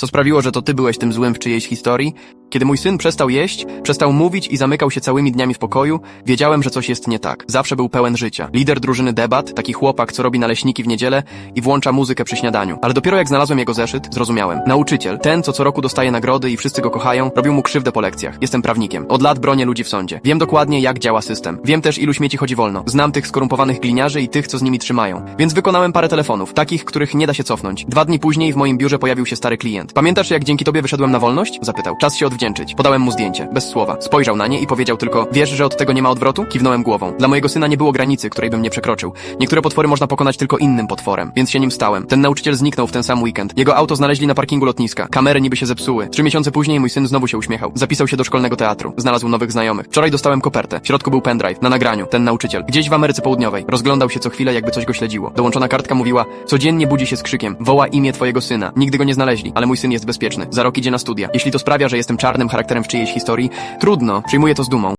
Co sprawiło, że to ty byłeś tym złym w czyjejś historii? Kiedy mój syn przestał jeść, przestał mówić i zamykał się całymi dniami w pokoju, wiedziałem, że coś jest nie tak. Zawsze był pełen życia. Lider drużyny debat, taki chłopak, co robi naleśniki w niedzielę i włącza muzykę przy śniadaniu. Ale dopiero jak znalazłem jego zeszyt, zrozumiałem. Nauczyciel, ten, co co roku dostaje nagrody i wszyscy go kochają, robił mu krzywdę po lekcjach. Jestem prawnikiem. Od lat bronię ludzi w sądzie. Wiem dokładnie, jak działa system. Wiem też, ilu śmieci chodzi wolno. Znam tych skorumpowanych gliniarzy i tych, co z nimi trzymają. Więc wykonałem parę telefonów, takich, których nie da się cofnąć. Dwa dni później w moim biurze pojawił się stary klient. Pamiętasz, jak dzięki tobie wyszedłem na wolność? Zapytał. Czas się. Podałem mu zdjęcie. Bez słowa. Spojrzał na nie i powiedział tylko, wiesz, że od tego nie ma odwrotu? Kiwnąłem głową. Dla mojego syna nie było granicy, której bym nie przekroczył. Niektóre potwory można pokonać tylko innym potworem, więc się nim stałem. Ten nauczyciel zniknął w ten sam weekend. Jego auto znaleźli na parkingu lotniska. Kamery niby się zepsuły. Trzy miesiące później mój syn znowu się uśmiechał. Zapisał się do szkolnego teatru. Znalazł nowych znajomych. Wczoraj dostałem kopertę. W środku był pendrive. Na nagraniu. Ten nauczyciel. Gdzieś w Ameryce Południowej. Rozglądał się co chwilę, jakby coś go śledziło. Dołączona kartka mówiła, codziennie budzi się z krzykiem. Woła imię twojego syna. Nigdy go nie znaleźli, ale mój syn jest bezpieczny. Za rok idzie na studia. Jeśli to sprawia, że jestem czarnym charakterem w czyjejś historii, trudno. Przyjmuję to z dumą.